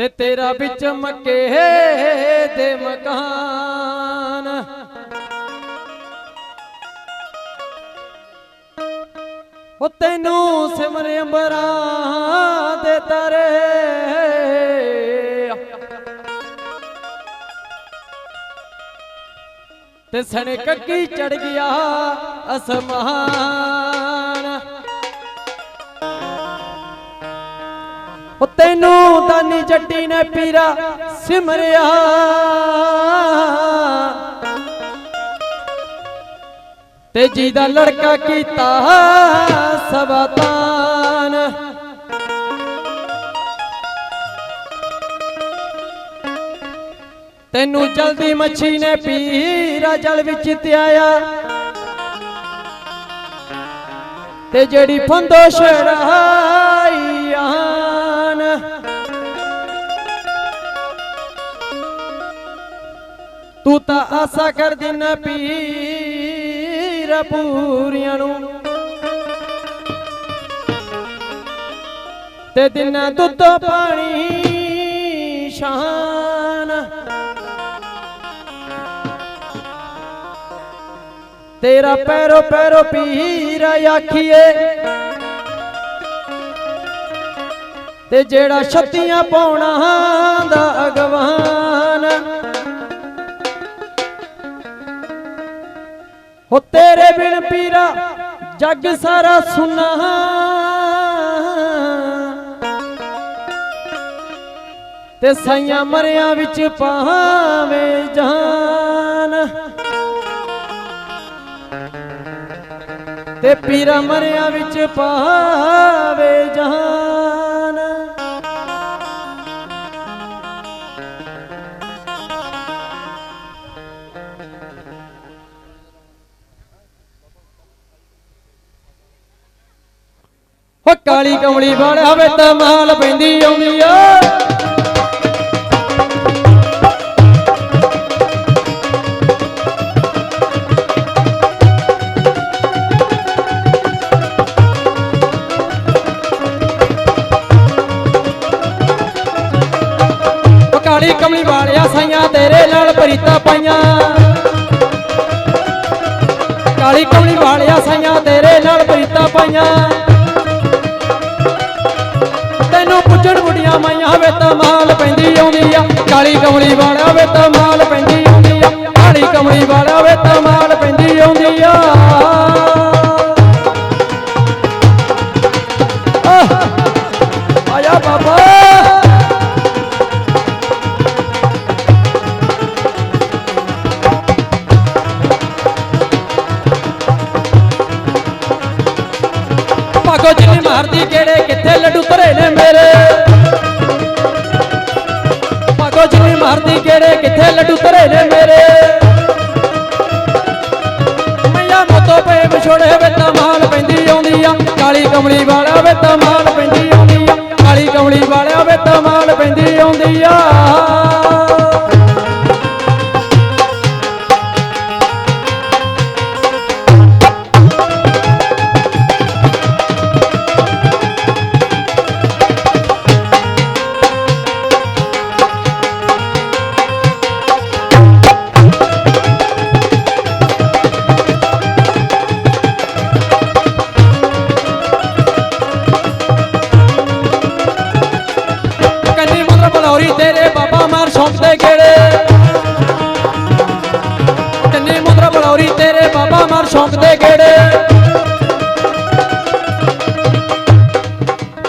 ਤੇ ਤੇਰਾ ਵਿੱਚ ਮੱਕੇ ਦੇ ਮਕਾਨ। ਉਹ ਤੈਨੂੰ ਸਿਮਰ ਅੰਬਰਾਂ ਦੇ ਤਰੇ। ਤੇ ਸਣੇ ਕੱਕੀ ਚੜ ਗਿਆ ਅਸਮਾਨ। ਉਹ ਤੈਨੂੰ ਦਾਨੀ ਜੱਟੀ ਨੇ ਪੀਰਾ ਸਿਮਰਿਆ। ਤੇ ਜੀ ਦਾ ਲੜਕਾ ਕੀਤਾ ਸਬਾਤਾਨ ਤੈਨੂੰ ਜਲਦੀ ਮੱਛੀ ਨੇ ਪੀਰਾ ਜਲ ਵਿੱਚ ਧਿਆਇਆ ਤੇ ਜਿਹੜੀ ਫੰਦੋ ਛੜਾਈ ਤੂੰ ਤਾਂ ਆਸਾ ਕਰ ਦਿਨਾ ਪੀਰ ਪੂਰੀਆਂ ਨੂੰ। ਤੇ ਦਿਨਾ ਦੁੱਧ ਪਾਣੀ ਸ਼ਾਨ ਤੇਰਾ ਪੈਰੋ ਪੈਰੋ ਪੀਰ ਆਖੀਏ। ਤੇ ਜਿਹੜਾ ਛੱਤੀਆਂ ਪਾਉਣਾ ਦਾ ਅਗਵਾਨ। ਹੋ ਤੇਰੇ ਬਿਨ ਪੀਰਾ, ਜੱਗ ਸਾਰਾ ਸੁਨਾ। ਤੇ ਸਾਈਆਂ ਮਰਿਆਂ ਵਿੱਚ ਪਾਵੇਂ ਜਾਨ। ਤੇ ਪੀਰਾ ਮਰਿਆਂ ਵਿੱਚ ਪਾਵੇ ਜਾਨ। ਕਾਲੀ ਕਮਲੀ ਵਾਲਿਆ ਵੇ ਤਾਂ ਮਾਲ ਪੈਂਦੀ ਆਉਂਦੀ ਆ। ਕਾਲੀ ਕਮਲੀ ਵਾਲਿਆ ਸਾਈਆਂ ਤੇਰੇ ਨਾਲ ਪਰੀਤਾ ਪਾਈਆਂ। ਕਾਲੀ ਕਮਲੀ ਵਾਲਿਆ ਸਾਈਆਂ ਤੇਰੇ ਵੇ ਤਾਂ ਮਾਲ ਪੈਂਦੀ ਆਉਂਦੀ ਆ, ਕਾਲੀ ਕਮਲੀ ਵਾਲਿਆ ਵੇ ਤਾਂ ਮਾਲ ਪੈਂਦੀ ਆਉਂਦੀ ਆ, ਕਾਲੀ ਕਮਲੀ ਵਾਲਾ ਵੇ ਤਾਂ ਮਾਲ ਪੈਂਦੀ ਆਉਂਦੀ ਆ। ਆਇਆ ਬਾਬਾ। ਭਾਗੋ ਜਿੰਨੀ ਮਾਰਦੀ, ਕਿਹੜੇ ਕਿੱਥੇ ਲੱਡੂ ਧਰੇ ਨੇ ਮੇਰੇ? ਭਾਗੋ ਜਿੰਨੀ ਮਾਰਦੀ, ਕਿਹੜੇ ਕਿੱਥੇ ਲੱਡੂ ਧਰੇ ਨੇ ਮੇਰੇ? ਮਈਆ ਮੋਤੋ ਪਏ ਵਿਛੋੜੇ ਵੇ ਤਾਂ ਮਾਲ ਪੈਂਦੀ ਆਉਂਦੀ ਆ। ਕਾਲੀ ਕਮਲੀ ਵਾਲਿਆ ਵੇ ਤਾਂ ਮਾਲ ਪੈਂਦੀ ਆਉਂਦੀ ਆ। ਕਾਲੀ ਕਮਲੀ ਵਾਲਿਆ ਵੇ ਤਾਂ ਬਾਬਾ ਗੇੜੇ ਕੰਨੀ ਮੁੰਦਰ ਬਲੌਰੀ ਤੇਰੇ ਬਾਬਾ ਮਾਰ ਸੌਂਪਦੇ ਗੇੜੇ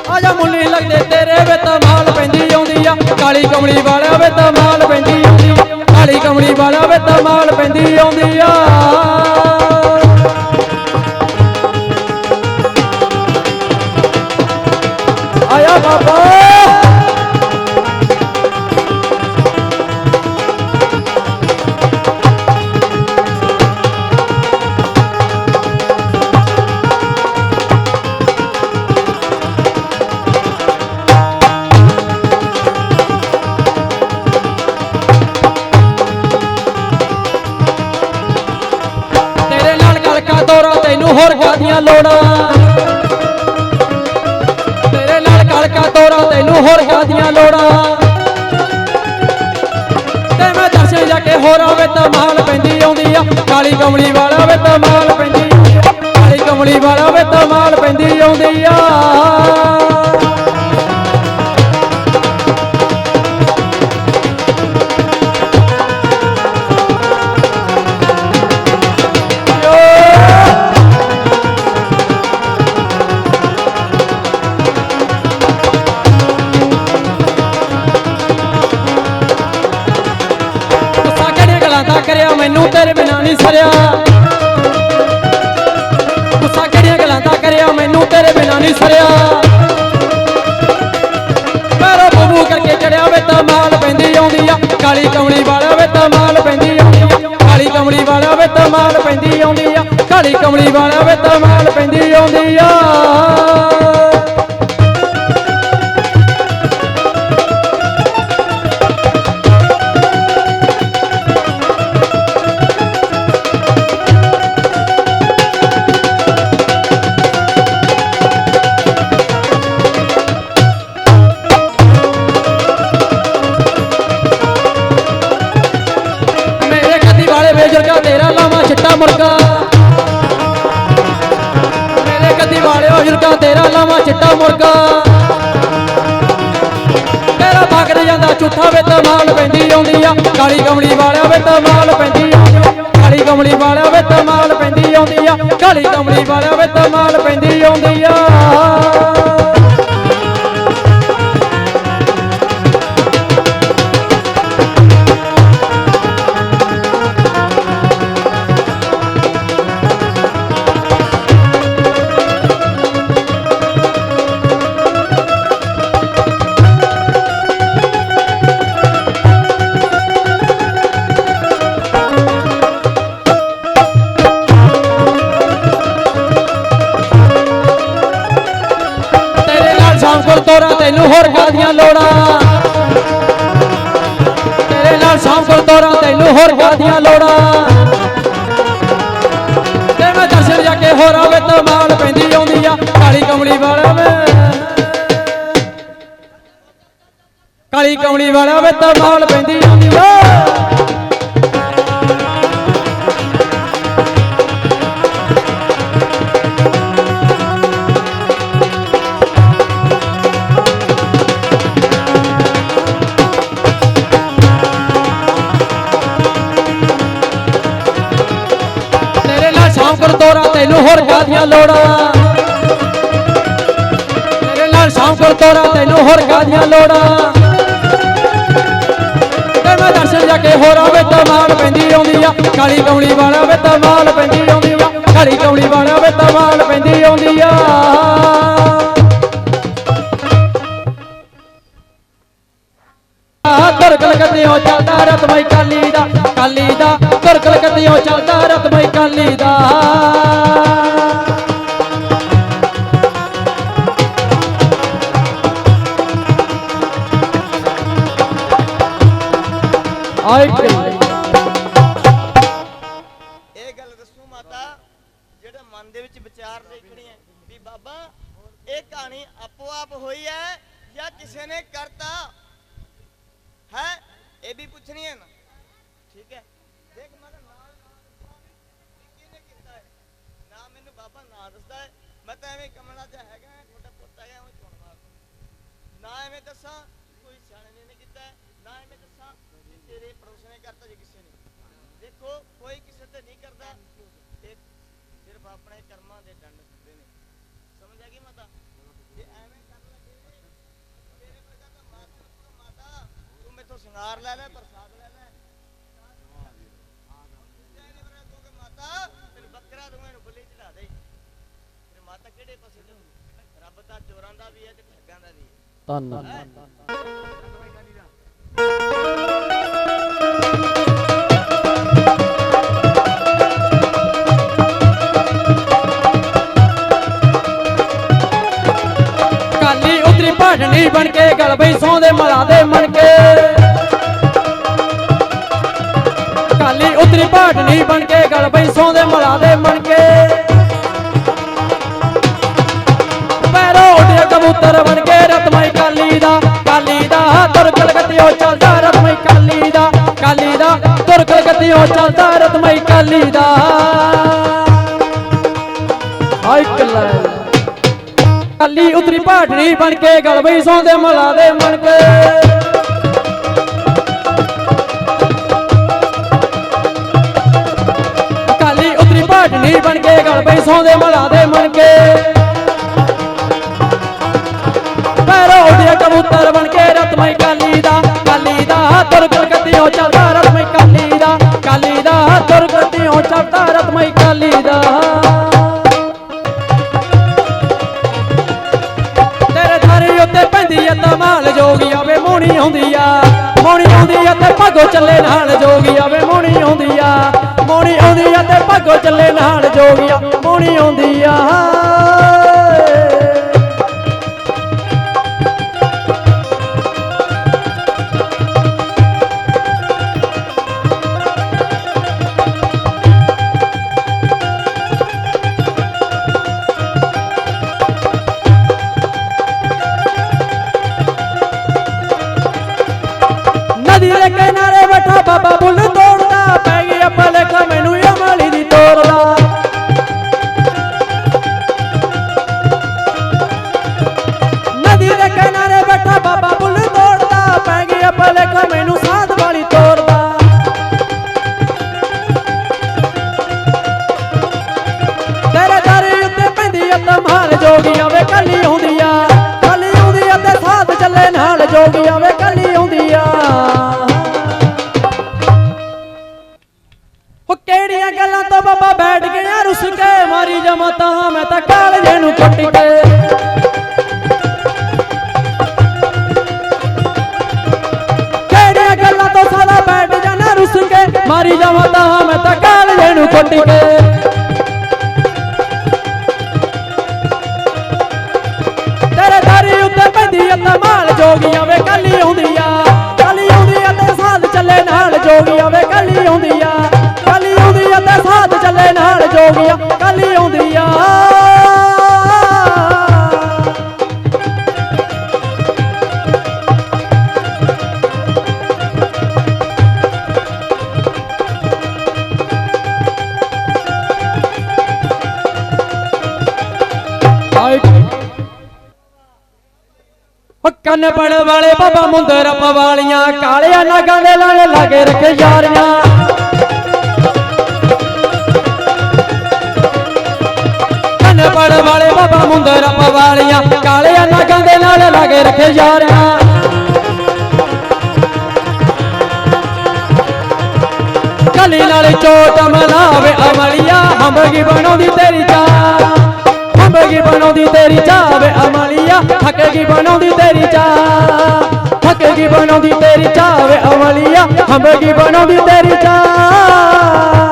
ਆਜਾ ਮੁੱਲੀ ਲੱਗਦੇ ਤੇਰੇ ਵੇ ਤਾਂ ਮਾਲ ਪੈਂਦੀ ਆਉਂਦੀ ਆ। ਕਾਲੀ ਕਮਲੀ ਵਾਲਿਆ ਵੇ ਤਾਂ ਮਾਲ ਪੈਂਦੀ ਆਉਂਦੀ ਆ। ਕਾਲੀ ਕਮਲੀ ਵਾਲਿਆ ਵੇ ਤਾਂ ਮਾਲ ਪੈਂਦੀ ਆਉਂਦੀ ਆ। ਕਾਲੀ ਕਮਲੀ ਵਾਲਾ ਵੇ ਤਾਂ ਮਾਲ ਪੈਂਦੀ। ਆਉਂਦੀ ਕਾਲੀ ਕਮਲੀ ਵਾਲਾ ਵੇ ਤਾਂ ਮਾਲ ਪੈਂਦੀ, ਆਉਂਦੀ। ਮੈਨੂੰ ਤੇਰੇ ਬਿਨਾ ਨਹੀਂ ਸਰਿਆ। ਗੁੱਸਾ ਕਿਹੜੀਆਂ ਗੱਲਾਂ ਦਾ ਕਰਿਆ? ਮੈਨੂੰ ਤੇਰੇ ਬਿਨਾ ਨਹੀਂ ਸਰਿਆ। ਮੇਰਾ ਬਬੂ ਕਰਕੇ ਚੜਿਆ ਵੇ ਤਾਂ ਮਾਲ ਪੈਂਦੀ ਆਉਂਦੀ ਆ। ਕਾਲੀ ਕਮਲੀ ਵਾਲਾ ਵੇ ਤਾਂ ਮਾਲ ਪੈਂਦੀ ਆਉਂਦੀ ਆ। ਕਾਲੀ ਕਮਲੀ ਵਾਲਾ ਵੇ ਤਾਂ ਮਾਲ ਪੈਂਦੀ ਆਉਂਦੀ ਆ। ਕਾਲੀ ਕਮਲੀ ਵਾਲਾ ਵੇ ਤਾਂ ਮਾਲ ਪੈਂਦੀ ਆਉਂਦੀ ਆ। ਤੇਰਾ ਲਾਵਾ ਚਿੱਟਾ ਮੁਰਗਾ। ਤੇਰਾ ਭਾਗ ਜਾਂਦਾ, ਝੂਠਾ ਵੇ ਮਾਲ ਪੈਂਦੀ ਆਉਂਦੀ ਆ। ਕਾਲੀ ਕਮਲੀ ਵਾਲਿਆ ਵੇ ਮਾਲ ਪੈਂਦੀ ਆਉਂਦੀ ਆ। ਕਾਲੀ ਕਮਲੀ ਵਾਲਿਆ ਵੇ ਮਾਲ ਪੈਂਦੀ ਆਉਂਦੀ ਆ। ਕਾਲੀ ਕਮਲੀ ਵਾਲਿਆ ਵੇ ਮਾਲ ਪੈਂਦੀ ਆਉਂਦੀ ਆ। ਹੋਰ ਕਾਦੀਆਂ ਲੋੜਾਂ? ਤੇ ਮੈਂ ਦਰਸ਼ਨ ਜਾ ਕੇ ਹੋਰ ਆਵੇ ਤਾਂ ਮਾਲ ਪੈਂਦੀ ਆਉਂਦੀ ਆ ਕਾਲੀ ਕਮਲੀ ਵਾਲਾ ਵੇ ਕਾਲੀ ਕਮਲੀ ਵਾਲਾ ਵੇ ਤਾਂ ਮਾਲ ਪੈਂਦੀ ਆਉਂਦੀ ਆ। ਹੋਰ ਕਾਦੀਆਂ ਲੋੜਾਂ? ਤੇਰੇ ਨਾਲ ਸ਼ਾਮ ਕੋਲ ਤੋਰਾ, ਤੈਨੂੰ ਹੋਰ ਕਾਦੀਆਂ ਲੋੜਾਂ? ਤੇ ਮੈਂ ਦਰਸ਼ਨ ਜਾ ਕੇ ਹੋਰ ਆਵੇ ਮਾਲ ਪੈਂਦੀ ਆਉਂਦੀ ਆ। ਕਾਲੀ ਕਮਲੀ ਵਾਲਾ ਵੇ ਮਾਲ ਪੈਂਦੀ ਆਉਂਦੀ ਆ। ਕਾਲੀ ਕਮਲੀ ਵਾਲਾ ਵੇ ਮਾਲ ਪੈਂਦੀ ਆਉਂਦੀ ਆ। ਤੁਰ ਕਲਕੱਤਿਓਂ ਚੱਲਦਾ ਰਤਮਈ ਕਾਲੀ ਦਾ ਕਾਲੀ ਦਾ। ਤੁਰ ਕਲਕੱਤਿਓਂ ਚੱਲਦਾ ਰਤਮਈ ਕਾਲੀ ਦਾ। ਆਈ ਇਹ ਗੱਲ ਦੱਸੂ ਮਾਤਾ, ਜਿਹੜੇ ਮਨ ਦੇ ਵਿੱਚ ਵਿਚਾਰ ਦੇਖਣੇ ਆ, ਵੀ ਬਾਬਾ, ਇਹ ਕਹਾਣੀ ਆਪੋ ਆਪ ਹੋਈ ਹੈ ਜਾਂ ਕਿਸੇ ਨੇ ਕਰਤਾ? ਹੈ? ਇਹ ਵੀ ਪੁੱਛਣੀ ਹੈ ਨਾ। ਠੀਕ ਹੈ? ਦੇਖ ਮਾਤਾ, ਨਾਲ ਕਿਹਨੇ ਕੀਤਾ ਹੈ? ਨਾ ਮੈਨੂੰ ਬਾਬਾ ਨਾ ਦੱਸਦਾ ਹੈ। ਮੈਂ ਤਾਂ ਐਵੇਂ ਕਮਲਾ ਜਿਹਾ ਹੈਗਾ, ਤੁਹਾਡਾ ਪੁੱਤ ਹੈਗਾ, ਐਵੇਂ ਚੁਣ ਨਾ ਐਵੇਂ ਦੱਸਾਂ ਸਿਆਣੇ ਨੇ ਕੀਤਾ ਨਾ ਐਵੇਂ ਦੱਸਾਂ ਕਿ ਤੇਰੇ ਪੜੋਸ ਨੇ ਕਰਤਾ ਜੇ ਕਿਸੇ ਨੇ। ਦੇਖੋ ਕੋਈ ਕਿਸੇ ਤੇ ਨਹੀਂ ਕਰਦਾ ਇਹ ਸਿਰਫ ਆਪਣੇ ਕਰਮਾਂ ਦੇ ਦੰਡ ਦਿੰਦੇ ਨੇ। ਸਮਝ ਆ ਗਈ ਮਾਤਾ? ਜੇ ਐਵੇਂ ਕਰਨ ਲੱਗੇ ਤੇਰੇ ਵਰਗਾ ਤਾਂ ਮਾਤਾ ਨੂੰ ਮਾਤਾ ਤੂੰ ਮੈਥੋਂ ਸ਼ਿੰਗਾਰ ਲੈ ਲੈ ਪ੍ਰਸਾਦ ਲੈ ਲੈ। ਮਾਤਾ ਤੈਨੂੰ ਬੱਕਰਾ ਦੂੰਗਾ ਇਹਨੂੰ ਬਲੀ ਚੜਾ ਦੇ। ਮਾਤਾ ਕਿਹੜੇ ਪਾਸੇ ਰੱਬ ਤਾਂ ਚੋਰਾਂ ਦਾ ਵੀ ਹੈ ਤੇ ਠੱਗਾਂ ਦਾ ਵੀ ਹੈ। ਧੰਨ ਉਤਰੀ ਭਾਟਣੀ ਬਣ ਕੇ ਗਲ ਬਈ ਸੌਂਦੇ ਮਲਾ ਦੇ ਮਣ ਕੇ। ਕਾਲੀ ਉਤਰੀ ਭਾਟਣੀ ਬਣ ਕੇ ਗਲ ਬਈ ਸੌਂਦੇ ਮਲਾ ਦੇ ਮਣ ਕੇ। ਪੈਰੋ ਉੱਡੇ ਕਬੂਤਰ ਬਣ ਕੇ ਰਤਮਈ ਕਾਲੀ ਦਾ ਕਾਲੀ ਦਾ ਤੁਰ ਕਲਕਤਿਓ ਚੱਲਦਾ ਰਤਮਈ ਕਾਲੀ ਦਾ ਕਾਲੀ ਦਾ ਤੁਰ ਕਲ ਕਤਿਓ ਚੱਲਦਾ ਰਤਮਈ ਕਾਲੀ ਦਾ। ਕਾਲੀ ਉਤਰੀ ਪਾਟੜੀ ਬਣ ਕੇ ਗਲਬਈ ਸੌਂਦੇ ਮਲਾ ਦੇ ਮਣ ਕੇ। ਕਾਲੀ ਉਤਰੀ ਪਾਟੜੀ ਬਣ ਕੇ ਗਲਬਈ ਸੌਂਦੇ ਮਲਾ ਦੇ ਮਣ ਕੇ। ਪੈਰੋ ਉੱਡਿਆ ਕਬੂਤਰ ਬਣ ਕੇ ਰਤਮਈ ਕਾਲੀ ਦਾ ਕਾਲੀ ਦਾ ਤੁਰ ਕਲਕੱਤਿਓਂ ਚੱਲਦਾ ਭਾਗੋ ਚੱਲੇ ਨਾਲ ਜੋਗੀ ਆਵੇ, ਮੋਣੀ ਆਉਂਦੀ ਆ। ਮੋਣੀ ਆਉਂਦੀ ਆ ਤੇ ਭਾਗੋ ਚੱਲੇ ਨਾਲ ਜੋਗੀ ਆ, ਮੋਣੀ ਆਉਂਦੀ ਆ। ਕਾਲਜੇ ਕੇ ਤੇਰੇ ਦਾਰੀ ਉੱਤੇ ਪੈਂਦੀ ਐ ਤਮਾਲ ਜੋਗੀਆਂ ਵੇ ਕੱਲੀ ਆਉਂਦੀ ਆ ਕੱਲੀ ਆਉਂਦੀ ਆ ਤੇ ਸਾਥ ਚੱਲੇ ਨਾਲ ਜੋਗੀਆਂ ਵੇ ਕੱਲੀ ਆਉਂਦੀ ਆ ਕੱਲੀ ਆਉਂਦੀ ਆ ਤੇ ਸਾਥ ਚੱਲੇ ਨਾਲ ਜੋਗੀਆਂ। ਕੰਨ ਪੜ ਵਾਲੇ ਬਾਬਾ ਮੁੰਦਰ ਪਵਾਲੀਆਂ ਕਾਲਿਆਂ ਨਾਗਾਂ ਦੇ ਲਾਲੇ ਲਾਗੇ ਰੱਖੇ ਯਾਰੀਆਂ। ਕੰਨ ਪੜ ਵਾਲੇ ਬਾਬਾ ਮੁੰਦਰ ਪਵਾਲੀਆਂ ਕਾਲਿਆਂ ਨਾਗਾਂ ਦੇ ਲਾਲੇ ਲਾਗੇ ਰੱਖੇ ਯਾਰੀਆਂ। ਕਲੀ ਨਾਲ ਚੋਟ ਮਲਾਵੇ ਅਮਲੀਆ ਹੰਬਗੀ ਬਣਾਉਂਦੀ ਤੇਰੀ ਚਾਹ ਹੰਬਗੀ ਬਣਾਉਂਦੀ ਤੇਰੀ ਚਾਹ ਵੇ ਅਮਲੀਆ। ਥੱਕੇਗੀ ਬਣਾਉਂਦੀ ਤੇਰੀ ਚਾਹ। ਥੱਕੇਗੀ ਬਣਾਉਂਦੀ ਤੇਰੀ ਚਾਹ ਵੇ ਅਮਲੀਆ। ਹੰਬਗੀ ਬਣਾਉਂਦੀ ਤੇਰੀ ਚਾਹ।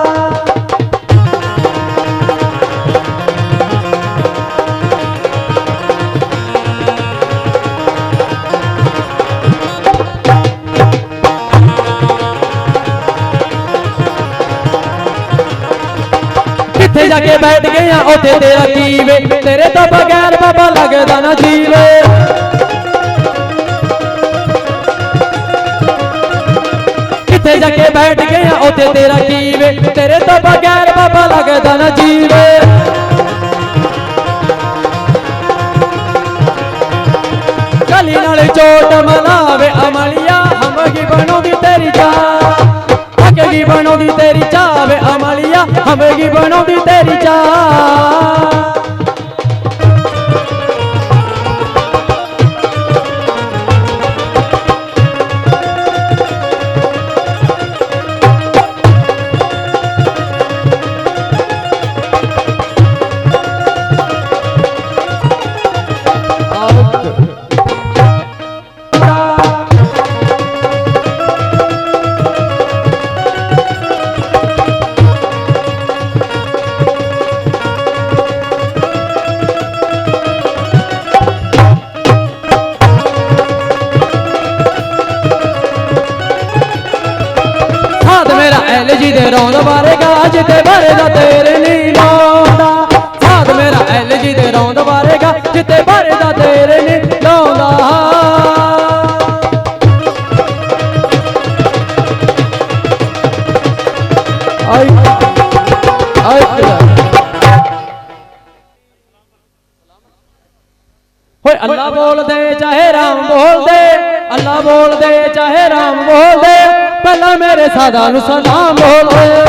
ਜਾ ਕੇ ਬੈਠ ਗਏ ਗਿਆ ਉੱਥੇ ਤੇਰਾ ਜੀਵੇ ਤੇਰੇ ਤੋਂ ਬਗੈਰ ਬਾਬਾ ਲੱਗਦਾ ਨਾ ਜੀਵੇ ਕਿੱਥੇ ਜਾ ਕੇ ਬੈਠ ਗਏ ਗਿਆ ਉੱਥੇ ਤੇਰਾ ਜੀਵੇ ਤੇਰੇ ਤੋਂ ਬਗੈਰ ਬਾਬਾ ਲੱਗਦਾ ਨਾ ਜੀਵੇ ਕਲੀ ਨਾਲ ਚੋਟ ਮਲਾਵੇ ਅਮਲੀਆ ਹਮਗੀ ਬਣਾਉਂਦੀ ਤੇਰੀ ਚਾਹ ਸਾਦਾ ਨੂੰ ਸਲਾਮ ਬੋਲਦੇ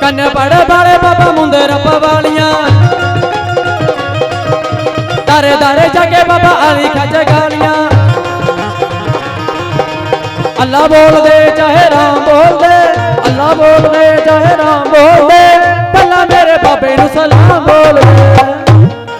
ਕੰਨ ਪੜੇ ਬਾਲੇ ਬਾਬਾ ਮੁੰਡੇ ਰੱਬ ਵਾਲੀਆਂ। ਦਾਰੇ ਦਾਰੇ ਜਗੇ ਕੇ ਬਾਬਾ ਆਲੀ ਖੱਜ ਅੱਲਾ ਬੋਲਦੇ, ਚਾਹੇ ਰਾਮ ਬੋਲਦੇ, ਅੱਲਾ ਬੋਲਦੇ, ਚਾਹੇ ਰਾਮ ਬੋਲਦੇ ਭੱਲਾ ਮੇਰੇ ਬਾਬੇ ਨੂੰ ਸਲਾਮ ਬੋਲਦੇ।